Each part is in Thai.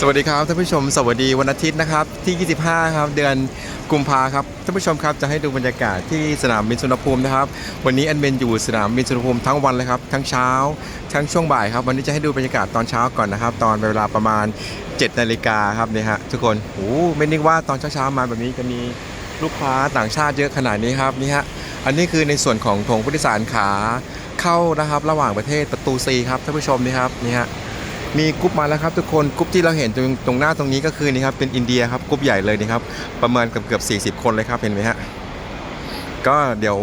สวัสดีครับท่านผู้ชมสวัสดีวันอาทิตย์นะครับที่ 25 ครับเดือนกุมภาครับท่านผู้ชมครับจะให้ดูบรรยากาศที่สนามบินสุวรรณภูมินะครับ วันนี้แอนเบนอยู่สนามบินสุวรรณภูมิทั้งวันเลยครับทั้งเช้า ทั้งช่วงบ่ายครับ วันนี้จะให้ดูบรรยากาศตอนเช้าก่อนนะครับ ตอนเวลาประมาณ 7นาฬิกาครับเนี่ยฮะทุกคนโอ้ไม่นึกว่าตอนเช้าๆมาแบบนี้จะมีลูกค้าต่างชาติเยอะขนาดนี้ครับนี่ฮะอันนี้คือในส่วนของโถงผู้โดยสารขาเข้านะครับ ระหว่างประเทศประตู C ครับท่านผู้ชมนี่ครับนี่ฮะ มีกรุ๊ปมาแล้วครับทุกคนกรุ๊ปที่เราเห็นตรงตรงหน้าตรงนี้ก็คือนี่ครับเป็นอินเดียครับกรุ๊ปใหญ่เลยนะครับประมาณเกือบเกือบ40 คนเลยครับเห็นไหมฮะก็เดี๋ยว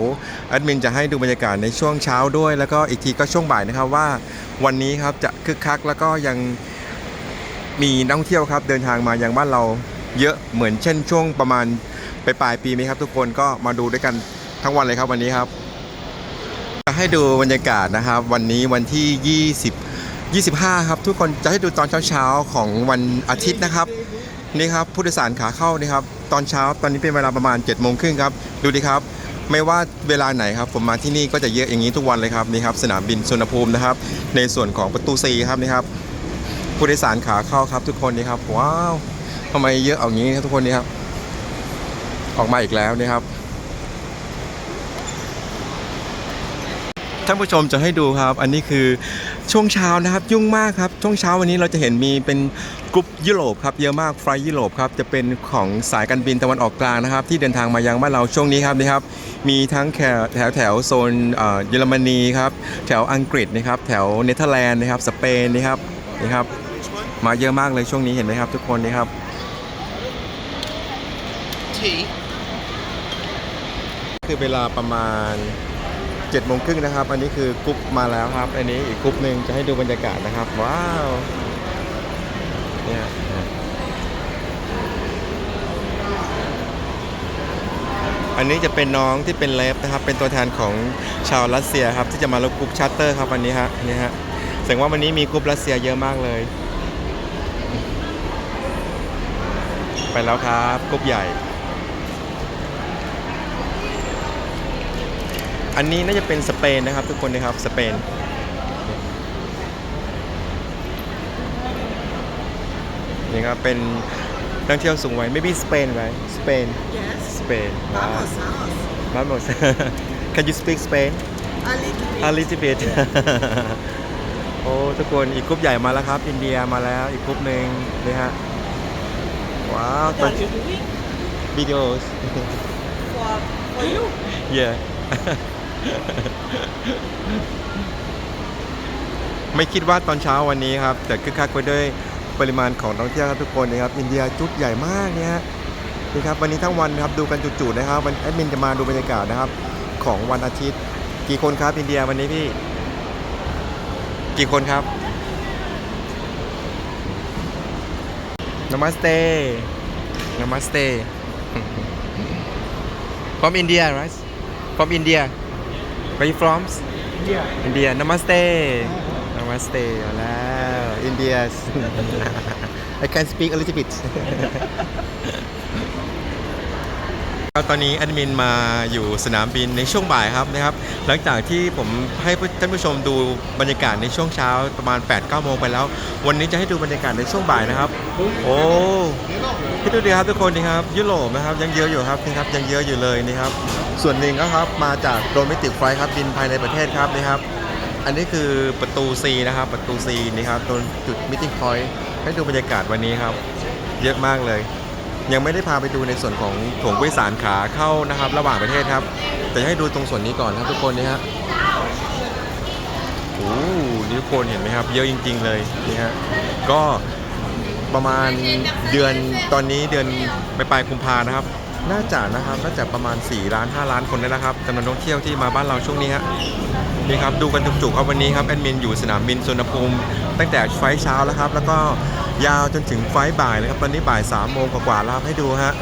แอดมินจะให้ดูบรรยากาศในช่วงเช้าด้วย แล้วก็อีกทีก็ช่วงบ่ายนะครับว่าวันนี้ครับจะคึกคักแล้วก็ยังมีนักท่องเที่ยวครับเดินทางมายังบ้านเราเยอะเหมือนเช่นช่วงประมาณปลายปีไหมครับ ทุกคนก็มาดูด้วยกันทั้งวันเลยครับวันนี้ครับ ให้ดูบรรยากาศนะครับ วันนี้วันที่ 20 25 ครับ ทุกคนจะให้ดูตอนเช้าๆของวันอาทิตย์นะครับนี่ครับผู้โดยสารขาเข้านี่ครับตอนเช้าตอนนี้เป็นเวลาประมาณ7จ็ดโมงครึ่งครับดูดิครับ ไม่ว่าเวลาไหนครับ ผมมาที่นี่ก็จะเยอะอย่างนี้ทุกวันเลยครับนี่ครับสนามบินสุวรรภูมินะครับ ในส่วนของประตูซีครับนี่ครับผู้โดยสารขาเข้าครับ ทุกคนนี่ครับว้าวทำไมเยอะเอางี้ครับทุกคนนี่ครับออกมาอีกแล้วนี่ครับ ท่านผู้ชมจะให้ดูครับ อันนี้คือช่วงเช้านะครับยุ่งมากครับ ช่วงเช้าวันนี้เราจะเห็นมีเป็นกรุ๊ปยุโรปครับเยอะมากไฟล์ยุโรปครับจะเป็นของสายการบินตะวันออกกลางนะครับ ที่เดินทางมายังบ้านเราช่วงนี้ครับนี่ครับ มีทั้งแถวแถวแถวโซนเอ่อเยอรมนีครับแถวอังกฤษนะครับแถวเนเธอร์แลนด์นะครับสเปนนะครับนี่ครับมาเยอะมากเลยช่วงนี้เห็นไหมครับ ทุกคนนี่ครับ tea. คือเวลาประมาณ 7จ็ดโมงครึ่งนะครับ อันนี้คือกรุ๊ปมาแล้วครับ อันนี้อีกกรุ๊ปหนึ่งจะให้ดูบรรยากาศนะครับ ว้าว เนี่ยอันนี้จะเป็นน้องที่เป็นเลฟนะครับ เป็นตัวแทนของชาวรัสเซียครับ ที่จะมาลงกรุ๊ปชาร์เตอร์ครับวันนี้ฮะนี่ฮะแสดงว่าวันนี้มีกรุ๊ปรัสเซียเยอะมากเลย ไปแล้วครับกรุ๊ปใหญ่ อันนี้น่าจะเป็นสเปนนะครับทุกคนนะครับสเปนนี่ครับเป็นนักท่องเที่ยวสูงวัย maybe Spain right Spain Yes. Spain Vamos, vamos. vamos can you speak Spain A little a little bit โอ้ทุกคนอีกกรุ๊ปใหญ่มาแล้วครับ อินเดียมาแล้วอีกกรุ๊ปหนึ่งนี่ฮะว้าว What are you doing? วิดีโอ For, for you? yeah ไม่คิดว่าตอนเช้าวันนี้ครับจะคึกคักไปด้วยปริมาณของนักท่องเที่ยวครับทุกคนนะครับ อินเดียจุดใหญ่มากเนี่ยฮะนี่ครับวันนี้ทั้งวันครับดูกันจุๆนะครับวันแอดมินจะมาดูบรรยากาศนะครับ ของวันอาทิตย์ กี่คนครับอินเดียวันนี้พี่ กี่คนครับนามัสเตนามัสเต from India right from India where you from Yeah. India Namaste Namaste มาแล้ว India I can speak a little bit ครับ ตอนนี้แอดมินมาอยู่สนามบินในช่วงบ่ายครับนะครับ หลังจากที่ผมให้ท่านผู้ชมดูบรรยากาศในช่วงเช้าประมาณ8-9โมงไปแล้ว วันนี้จะให้ดูบรรยากาศในช่วงบ่ายนะครับ โอ้พี่ดูดีครับทุกคนนี่ครับยุโรปนะครับยังเยอะอยู่ครับนี่ครับยังเยอะอยู่เลยนี่ครับ ส่วนหนึ่งก็ครับมาจากโดเมติกไฟครับบินภายในประเทศครับนี่ครับ อันนี้คือประตู C นะครับประตู C นี่ครับตรงจุดมิ e พอยต์ให้ดูบรรยากาศวันนี้ครับ เยอะมากเลย ยังไม่ได้พาไปดูในส่วนของถงผู้ยสารขาเข้านะครับ ระหว่างประเทศครับ แต่ให้ดูตรงส่วนนี้ก่อนครับทุกคนนี่ฮะโอ้นี่ทุกคนเห็นไหมครับ เยอะจริง ๆ เลยนี่ฮะก็ประมาณเดือนตอนนี้เดือนปลายๆกุมภานะครับ น่าจะนะครับน่าจะประมาณ4ล้าน5ล้านคนได้แล้วครับจำนวนนักท่องเที่ยวที่มาบ้านเราช่วงนี้ฮะ นี่ครับดูกันจุกๆครับวันนี้ครับแอดมินอยู่สนามบินสุวรรณภูมิตั้งแต่ไฟเช้าแล้วครับ แล้วก็ยาวจนถึงไฟบ่ายเลยครับ ตอนนี้บ่าย3ามโมงกว่าๆแล้วให้ดูฮะ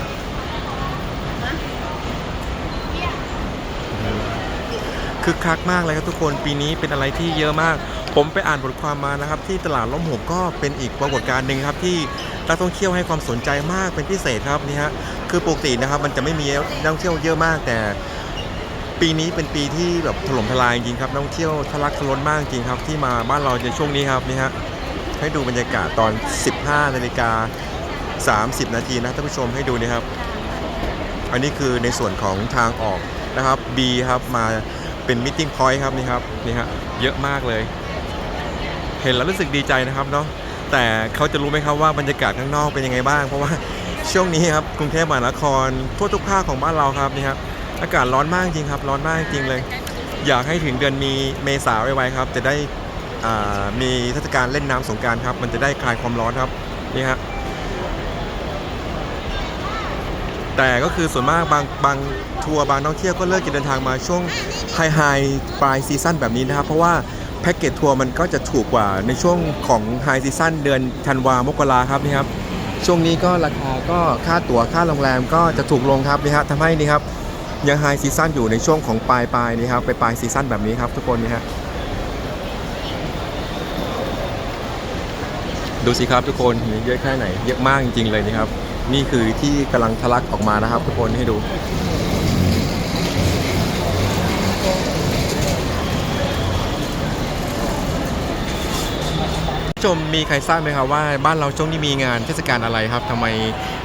คึกคักมากเลยครับทุกคนปีนี้เป็นอะไรที่เยอะมาก ผมไปอ่านบทความมานะครับ ที่ตลาดล้มหกก็เป็นอีกปรากฏการณ์หนึ่งครับที่นักท่องเที่ยวให้ความสนใจมากเป็นพิเศษครับนี่ฮะคือปกตินะครับมันจะไม่มีนักท่องเที่ยวเยอะมากแต่ ปีนี้เป็นปีที่แบบถล่มทลายจริงครับนักท่องเที่ยวทะลักทะล้นมากจริงครับ ที่มาบ้านเราในช่วงนี้ครับนี่ฮะให้ดูบรรยากาศตอน 15นาฬิกา30 นาทีนะท่านผู้ชมให้ดูนะครับ อันนี้คือในส่วนของทางออกนะครับ B ครับมาเป็นมิ e พอยต์ครับนี่ครับนี่ฮะเยอะมากเลย เห็นแล้วรู้สึกดีใจนะครับเนาะแต่เขาจะรู้ไหมครับว่าบรรยากาศข้างนอกเป็นยังไงบ้าง เพราะว่าช่วงนี้ครับกรุงเทพมหานครทั่วทุกภาคของบ้านเราครับนี่ครับ อากาศร้อนมากจริงครับ ร้อนมากจริงเลย อยากให้ถึงเดือนมีเมษาไวๆครับ จะได้มีเทศกาลเล่นน้ำสงการครับ มันจะได้คลายความร้อนครับนี่ฮะแต่ก็คือส่วนมากบางบางทัวร์บางท่องเที่ยวก็เลิกจะเดินทางมาช่วงไฮไฮปลายซีซั่นแบบนี้นะครับ เพราะว่าแพ็กเกจทัวร์มันก็จะถูกกว่าในช่วงของไฮซีซั่นเดือนธันวามกราครับนี่ครับช่วงนี้ก็ราคาก็ค่าตั๋วค่าโรงแรมก็จะถูกลงครับนี่ฮะทำให้นี่ครับ ยังไฮซีซั่นอยู่ในช่วงของปลายปลายนี่ครับไปปลายซีซั่นแบบนี้ครับทุกคนนี่ฮะดูสิครับทุกคนนี่เยอะแค่ไหน เยอะมากจริงๆเลยนี่ครับ นี่คือที่กำลังทะลักออกมานะครับ ทุกคนให้ดู ชมมีใครทราบไหมครับว่าบ้านเราช่วงนี้มีงานเทศกาลอะไรครับทำไม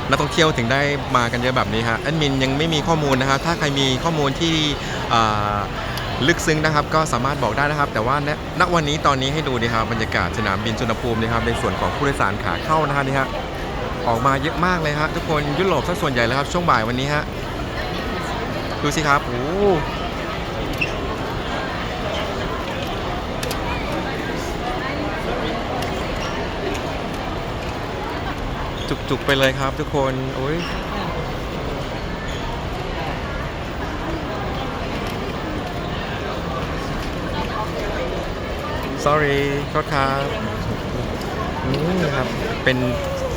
นักท่องเที่ยวถึงได้มากันเยอะแบบนี้ฮะแอดมินยังไม่มีข้อมูลนะครับถ้าใครมีข้อมูลที่ลึกซึ้งนะครับ ก็สามารถบอกได้นะครับ แต่ว่าณวันนี้ตอนนี้ให้ดูดีครับบรรยากาศสนามบินสุวรรณภูมินะครับในส่วนของผู้โดยสารขาเข้านะฮะนี่ฮะออกมาเยอะมากเลยฮะทุกคนยุโรปซะส่วนใหญ่แล้วครับช่วงบ่ายวันนี้ฮะดูสิครับโอ้ จุกๆไปเลยครับทุกคนโอ้ย sorry โทษครับนี่ครับ เป็น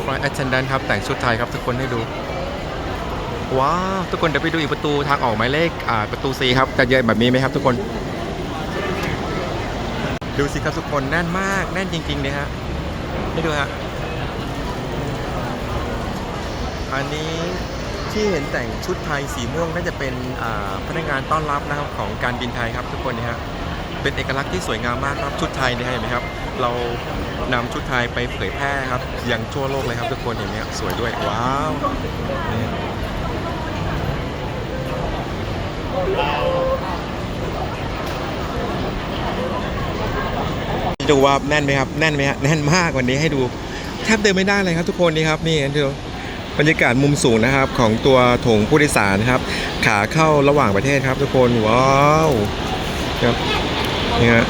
flight attendant ครับ แต่งชุดไทยครับทุกคนให้ดู ว้าว ทุกคนเดี๋ยวไปดูอีกประตูทางออกหมายเลขอ่าประตู C ครับ จะเยอะแบบนี้ไหมครับทุกคน ดูสิครับทุกคนแน่นมาก แน่นจริงๆเลยฮะให้ดูฮะ อันนี้ที่เห็นแต่งชุดไทยสีม่วงน่าจะเป็นพนักงานต้อนรับนะครับของการบินไทยครับทุกคนนะฮะเป็นเอกลักษณ์ที่สวยงามมากครับชุดไทยนะฮะเห็นไหมครับ เรานำชุดไทยไปเผยแพร่ครับยังทั่วโลกเลยครับทุกคนเห็นไหมครับสวยด้วยว้าวดูว่าแน่นไหมครับแน่นไหมฮะแน่นมากวันนี้ให้ดูแทบเดินไม่ได้เลยครับทุกคนนี่ครับนี่ดู บรรยากาศมุมสูงนะครับของตัวโถงผู้โดยสารครับ ขาเข้าระหว่างประเทศครับทุกคนว้าวครับนี่ฮะ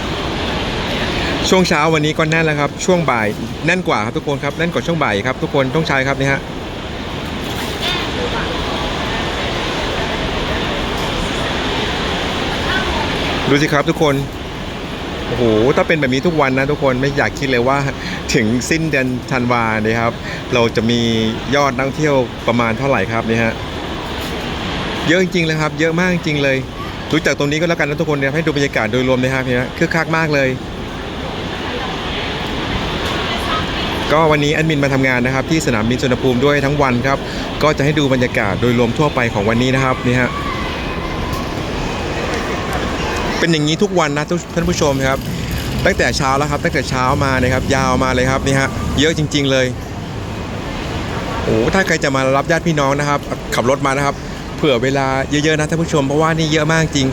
ช่วงเช้าวันนี้ก็แน่นแล้วครับ ช่วงบ่ายแน่นกว่าครับทุกคนครับแน่นกว่าช่วงบ่ายครับทุกคนต้องใช้ครับนี่ฮะดูสิครับทุกคน โอ้โหถ้าเป็นแบบนี้ทุกวันนะทุกคนไม่อยากคิดเลยว่าถึงสิ้นเดือนธันวาเนี่ยครับ เราจะมียอดนักเที่ยวประมาณเท่าไหร่ครับนี่ฮะเยอะจริงๆเลยครับ เยอะมากจริงเลยดูจากตรงนี้ก็แล้วกันนะทุกคนเนี่ยให้ดูบรรยากาศโดยรวมนะครับเนี่ยคึกคักมากเลย ก็วันนี้แอดมินมาทำงานนะครับ ที่สนามบินสุวรรณภูมิด้วยทั้งวันครับ ก็จะให้ดูบรรยากาศโดยรวมทั่วไปของวันนี้นะครับนี่ฮะ เป็นอย่างนี้ทุกวันนะท่านผู้ชมครับ ตั้งแต่เช้าแล้วครับตั้งแต่เช้ามานะครับ ยาวมาเลยครับนี่ฮะเยอะจริง ๆเลยโอ้ถ้าใครจะมารับญาติพี่น้องนะครับ ขับรถมานะครับ เผื่อเวลาเยอะๆนะท่านผู้ชมเพราะว่านี่เยอะมากจริง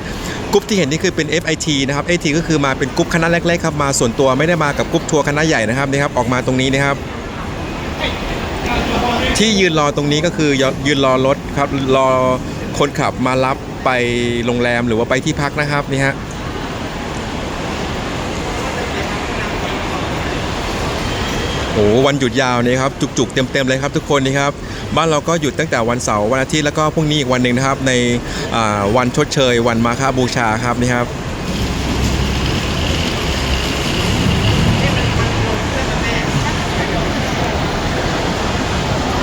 กรุ๊ปที่เห็นนี่คือเป็น FIT นะครับ FIT ก็คือมาเป็นกรุ๊ปคณะเล็กๆครับมาส่วนตัวไม่ได้มากับกรุ๊ปทัวร์คณะใหญ่นะครับนี่ครับออกมาตรงนี้นะครับที่ยืนรอตรงนี้ก็คือยืนรอรถครับรอคนขับมารับ ไปโรงแรมหรือว่าไปที่พักนะครับนี่ฮะโอ้วันหยุดยาวนี่ครับจุกๆ เต็มๆเลยครับทุกคนนี่ครับบ้านเราก็หยุดตั้งแต่วันเสาร์วันอาทิตย์แล้วก็พรุ่งนี้อีกวันหนึ่งนะครับ ในวันชดเชย วันมาฆบูชาครับนี่ครับ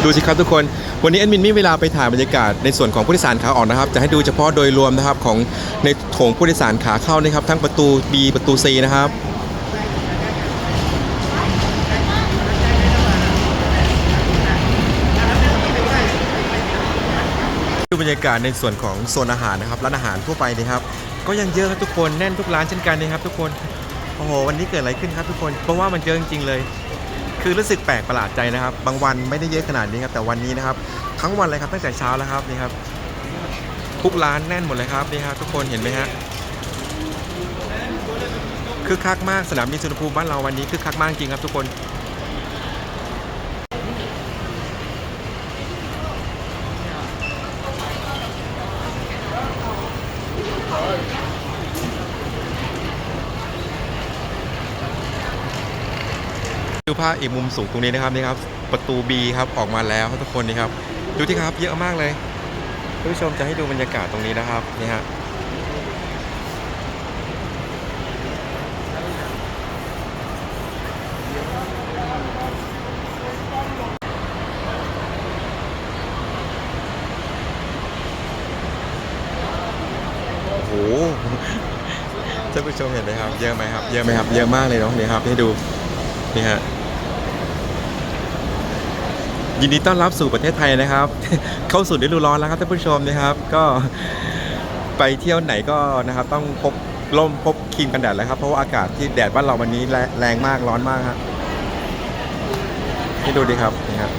ดูสิครับทุกคน วันนี้แอดมินมีเวลาไปถ่ายบรรยากาศในส่วนของผู้โดยสารขาออกนะครับ จะให้ดูเฉพาะโดยรวมนะครับของในโถงผู้โดยสารขาเข้านะครับ ทั้งประตู B ประตู C นะครับดูบรรยากาศในส่วนของโซนอาหารนะครับร้านอาหารทั่วไปนะครับ ก็ยังเยอะครับทุกคนแน่นทุกร้านเช่นกันนะครับ ทุกคนโอ้โหวันนี้เกิดอะไรขึ้นครับทุกคนเพราะว่ามันเยอะจริงๆเลย คือรู้สึกแปลกประหลาดใจนะครับ บางวันไม่ได้เยอะขนาดนี้ครับ แต่วันนี้นะครับ ทั้งวันเลยครับตั้งแต่เช้าแล้วครับนี่ครับ ทุกร้านแน่นหมดเลยครับนี่ครับทุกคนเห็นไหมฮะคือคักมากสนามบินสุวรรณภูมิบ้านเราวันนี้คือคักมากจริงครับทุกคนาพอีกมุมสูงตรงนี้นะครับนี่ครับประตู B ครับออกมาแล้วทุกคนนี่ครับดูที่ครับเยอะมากเลยท่านผู้ชมจะให้ดูบรรยากาศตรงนี้นะครับนี่ฮะโอ้ท่านผู้ชมเห็นไหมครับ เยอะไหมครับ เยอะไหมครับ เยอะมากเลยเนาะนี่ครับ ให้ดู นี่ฮะ ยินดีต้อนรับสู่ประเทศไทยนะครับ เข้าสู่ฤดูร้อนแล้วครับท่านผู้ชมนะครับ ก็ไปเที่ยวไหนก็นะครับ ต้องพกร่มพกครีมกันแดดแล้วครับ เพราะว่าอากาศที่แดดบ้านเราวันนี้แรงมากร้อนมากครับให้ดูดีครับนี่ครับ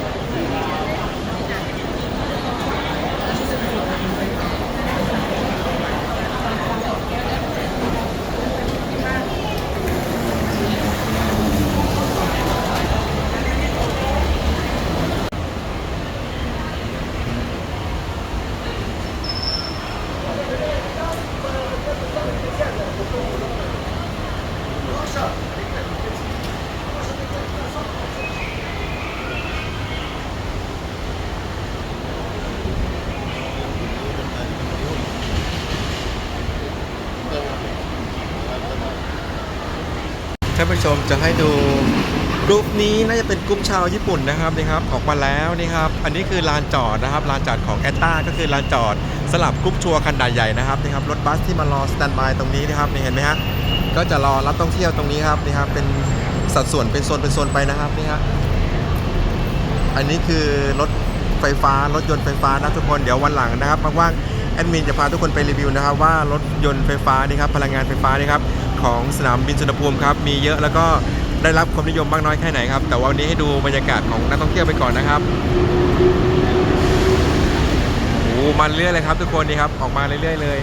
านผู้ชมจะให้ดูกรุ๊ปนี้น่าจะเป็นกรุ๊ปชาวญี่ปุ่นนะครับนี่ครับออกมาแล้วนี่ครับอันนี้คือลานจอดนะครับลานจอดของแอตตาก็คือลานจอดสลับกรุ๊ปทัวร์คันใหญ่นะครับนี่ครับรถบัสที่มารอสแตนบายตรงนี้นะครับนี่เห็นไหมฮะก็จะรอรับท่องเที่ยวตรงนี้ครับนี่ครับเป็นสัดส่วนเป็นโซนเป็นโซนไปนะครับนี่ฮะอันนี้คือรถไฟฟ้ารถยนต์ไฟฟ้านะทุกคนเดี๋ยววันหลังนะครับว่างๆแอดมินจะพาทุกคนไปรีวิวนะครับว่ารถยนต์ไฟฟ้านี่ครับพลังงานไฟฟ้านี่ครับ ของสนามบินสุวรรณภูมิครับมีเยอะแล้วก็ได้รับความนิยมมากน้อยแค่ไหนครับ แต่วันนี้ให้ดูบรรยากาศของนักท่องเที่ยวไปก่อนนะครับโอ้มันเรื่อยเลยครับทุกคนนี่ครับออกมาเรื่อยๆเลย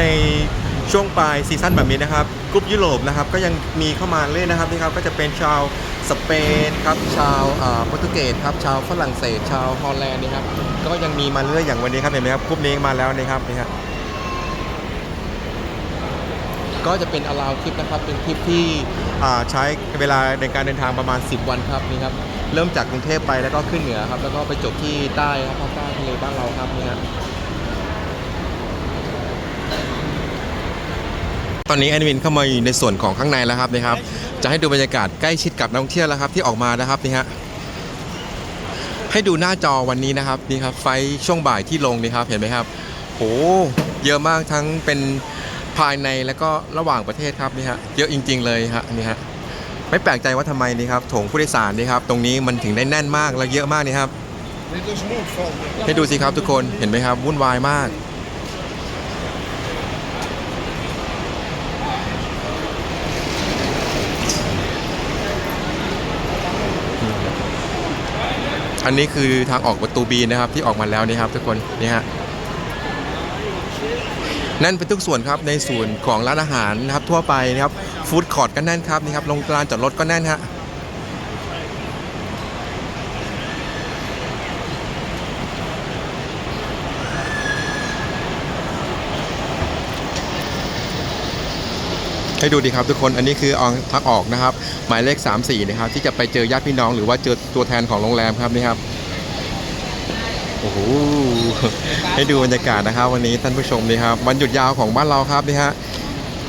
ใน ช่วงปลายซีซั่นแบบนี้นะครับกรุ๊ปยุโรปนะครับก็ยังมีเข้ามาเรื่อยนะครับนี่ครับก็จะเป็นชาวสเปนครับชาวอ่าโปรตุเกสครับชาวฝรั่งเศส ชาวฮอลแลนด์นี่ครับก็ยังมีมาเรื่อยอย่างวันนี้ครับเห็นไหมครับกรุ๊ปนี้มาแล้วนี่ครับนี่ครับก็จะเป็นอลาวทริปนะครับเป็นทริปที่อ่าใช้เวลาในการเดินทางประมาณ 10 วันครับนี่ครับเริ่มจากกรุงเทพไปแล้วก็ขึ้นเหนือครับแล้วก็ไปจบที่ใต้ครับภาคใต้ทะเลบ้านเราครับนี่ครับ ตอนนี้แอดมินเข้ามาอยู่ในส่วนของข้างในแล้วครับนะครับ จะให้ดูบรรยากาศใกล้ชิดกับนักท่องเที่ยวแล้วครับที่ออกมานะครับนี่ฮะให้ดูหน้าจอวันนี้นะครับนี่ครับไฟช่วงบ่ายที่ลงนี่ครับเห็นไหมครับโหเยอะมากทั้งเป็นภายในและก็ระหว่างประเทศครับนี่ฮะเยอะจริง ๆ เลยฮะนี่ฮะไม่แปลกใจว่าทำไมนี่ครับโถงผู้โดยสารนี่ครับตรงนี้มันถึงได้แน่นมากและเยอะมากนี่ครับให้ดูสิครับทุกคนเห็นไหมครับวุ่นวายมาก อันนี้คือทางออกประตูบีนะครับที่ออกมาแล้วนี่ครับทุกคนนี่ฮะนั่นเป็นทุกส่วนครับในส่วนของร้านอาหารนะครับทั่วไปนะครับฟู้ดคอร์ทก็แน่นครับนี่ครับโรงลานจอดรถก็แน่นฮะ ให้ดูดีครับทุกคนอันนี้คือออกทางออกนะครับ หมายเลข 34 นะครับ ที่จะไปเจอญาติพี่น้องหรือว่าเจอตัวแทนของโรงแรมครับนี่ครับโอ้โหให้ดูบรรยากาศนะครับ วันนี้ท่านผู้ชมนี่ครับวันหยุดยาวของบ้านเราครับนี่ฮะ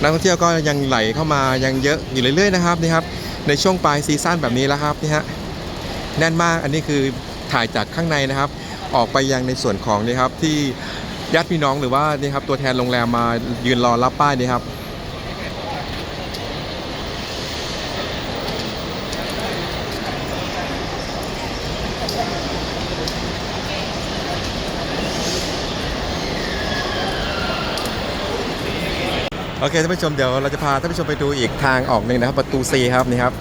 นักท่องเที่ยวก็ยังไหลเข้ามายังเยอะอยู่เรื่อยๆนะครับนี่ครับในช่วงปลายซีซั่นแบบนี้แล้วครับนี่ฮะแน่นมากอันนี้คือถ่ายจากข้างในนะครับ ออกไปยังในส่วนของนี่ครับที่ญาติพี่น้องหรือว่านี่ครับตัวแทนโรงแรมมายืนรอรับป้ายนี่ครับ โอเคท่านผู้ชมเดี๋ยวเราจะพาท่านผู้ชมไปดูอีกทางออกหนึ่งนะครับ ประตู C ครับนี่ครับ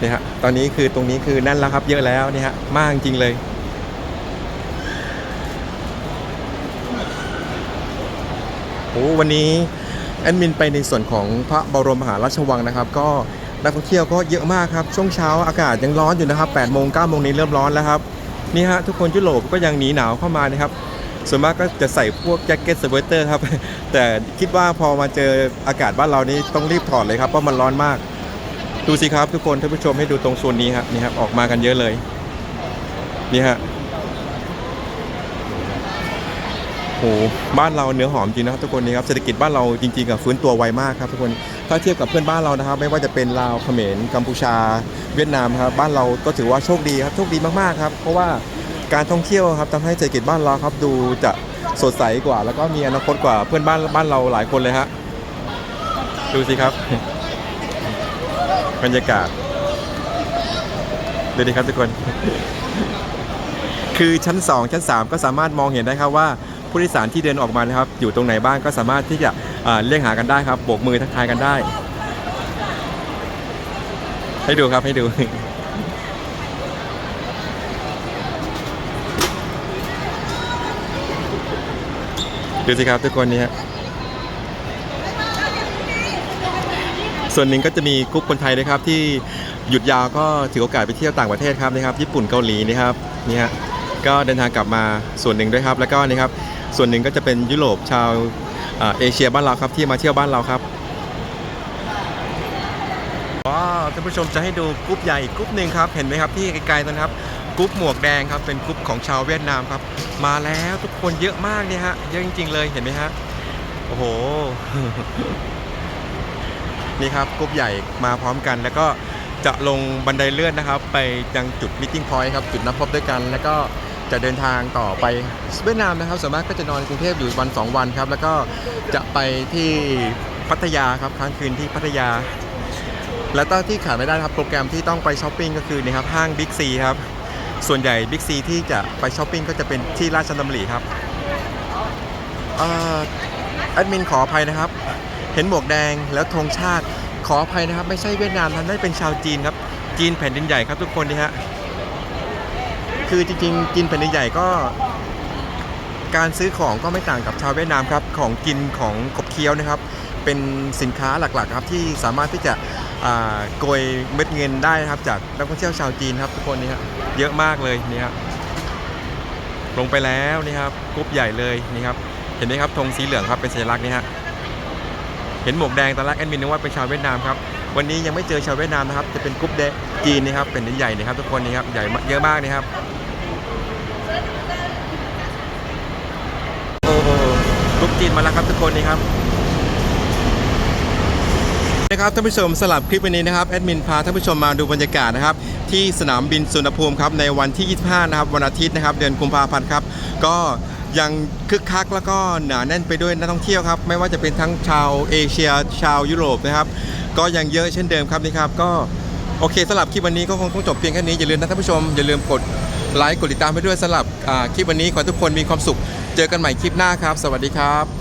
นี่ฮะตอนนี้คือตรงนี้คือนั่นแล้วครับเยอะแล้วนี่ฮะมากจริงเลยโอ้วันนี้แอดมินไปในส่วนของพระบรมมหาราชวังนะครับ ก็นักท่องเที่ยวก็เยอะมากครับ ช่วงเช้าอากาศยังร้อนอยู่นะครับ8โมง9โมงนี้เริ่มร้อนแล้วครับนี่ฮะทุกคนยุโรปก็ยังหนีหนาวเข้ามานะครับ ส่วนมากก็จะใส่พวกแจ็คเก็ตสเวตเตอร์ครับ แต่คิดว่าพอมาเจออากาศบ้านเรานี่ต้องรีบถอดเลยครับเพราะมันร้อนมาก ดูสิครับทุกคนท่านผู้ชมให้ดูตรงโซนนี้ครับนี่ครับออกมากันเยอะเลย นี่ฮะโหบ้านเราเนื้อหอมจริงนะครับทุกคนนี่ครับเศรษฐกิจบ้านเราจริงๆกับฟื้นตัวไวมากครับทุกคนถ้าเทียบกับเพื่อนบ้านเรานะครับ ไม่ว่าจะเป็นลาวเขมรกัมพูชา เวียดนามครับบ้านเราก็ถือว่าโชคดีครับโชคดีมากๆครับ เพราะว่า การท่องเที่ยวครับทำให้เศรษฐกิจบ้านเราครับดูจะสดใสกว่า แล้วก็มีอนาคตกว่าเพื่อนบ้านบ้านเราหลายคนเลยฮะดูสิครับ บรรยากาศดูดิครับทุกคน คือชั้น 2 ชั้น 3 ก็สามารถมองเห็นได้ครับว่าผู้โดยสารที่เดินออกมานะครับ อยู่ตรงไหนบ้างก็สามารถที่จะเรียกหากันได้ครับโบกมือทักทายกันได้ ให้ดูครับให้ดู ดูสิครับทุกคนนี่ฮะส่วนหนึ่งก็จะมีกลุ่มคนไทยนะครับที่หยุดยาวก็ถือโอกาสไปเที่ยวต่างประเทศครับนะครับ ญี่ปุ่นเกาหลีนะครับนี่ฮะก็เดินทางกลับมาส่วนหนึ่งด้วยครับ แล้วก็นี่ครับส่วนหนึ่งก็จะเป็นยุโรปชาวเอเชียบ้านเราครับที่มาเที่ยวบ้านเราครับว้าวท่านผู้ชมจะให้ดูกรุ๊ปใหญ่อีกกรุ๊ปหนึ่งครับเห็นไหมครับที่ไกลๆตรงนั้นครับ รุ๊ปหมวกแดงครับเป็นกรุ๊ปของชาวเวียดนามครับ มาแล้วทุกคนเยอะมากเนี่ยฮะเยอะจริงๆเลยเห็นไหมฮะโอ้โหนี่ครับกรุ๊ปใหญ่มาพร้อมกัน แล้วก็จะลงบันไดเลื่อนนะครับ ไปยังจุดมิ팅พอยต์ครับจุดนัดพบด้วยกัน แล้วก็จะเดินทางต่อไปเวียดนามนะครับส่วนมากก็จะนอนกรุงเทพอยู่วัน 2 วันครับ แล้วก็จะไปที่พัทยาครับค้างคืนที่พัทยา และก็ที่ขาดไม่ได้ครับโปรแกรมที่ต้องไปช้อปปิ้งก็คือนี่ครับห้างบิ๊กซีครับ ส่วนใหญ่บิ๊กซีที่จะไปช้อปปิ้งก็จะเป็นที่ราชดำริครับอ่อแอดมินขออภัยนะครับ เห็นหมวกแดงแล้วธงชาติขออภัยนะครับ ไม่ใช่เวียดนามท่านได้เป็นชาวจีนครับ จีนแผ่นดินใหญ่ครับทุกคนนี่ฮะคือจริงๆจีนแผ่นดินใหญ่ก็ การซื้อของก็ไม่ต่างกับชาวเวียดนามครับ ของกินของขบเคี้ยวนะครับ เป็นสินค้าหลักๆครับที่สามารถที่จะโกยเม็ดเงินได้นะครับจากนักท่องเที่ยวชาวจีนครับทุกคนนี่ฮะเยอะมากเลยนี่ครับลงไปแล้วนี่ครับกรุ๊ปใหญ่เลยนี่ครับเห็นไหมครับธงสีเหลืองครับเป็นสัญลักษณ์นี่ฮะเห็นหมวกแดงตอนแรกแอดมินนึกว่าเป็นชาวเวียดนามครับวันนี้ยังไม่เจอชาวเวียดนามนะครับ จะเป็นกรุ๊ปเดจีนนะครับเป็นใหญ่นะครับทุกคนนี่ครับใหญ่เยอะมากนี่ครับโอ้กรุ๊ปจีนมาแล้วครับทุกคนนี่ครับ นะครับท่านผู้ชมสลับคลิปวันนี้นะครับแอดมินพาท่านผู้ชมมาดูบรรยากาศนะครับที่สนามบินสุวรรณภูมิครับในวันที่ 25 นะครับวันอาทิตย์นะครับเดือนกุมภาพันธ์ครับก็ยังคึกคักแล้วก็หนาแน่นไปด้วยนักท่องเที่ยวครับไม่ว่าจะเป็นทั้งชาวเอเชีย ชาวยุโรปนะครับก็ยังเยอะเช่นเดิมครับนี่ครับก็โอเคสำหรับคลิปวันนี้ก็คงต้องจบเพียงแค่นี้อย่าลืมนะท่านผู้ชมอย่าลืมกดไลค์กดติดตามไปด้วยสำหรับคลิปวันนี้ขอทุกคนมีความสุข เจอกันใหม่คลิปหน้าครับ สวัสดีครับ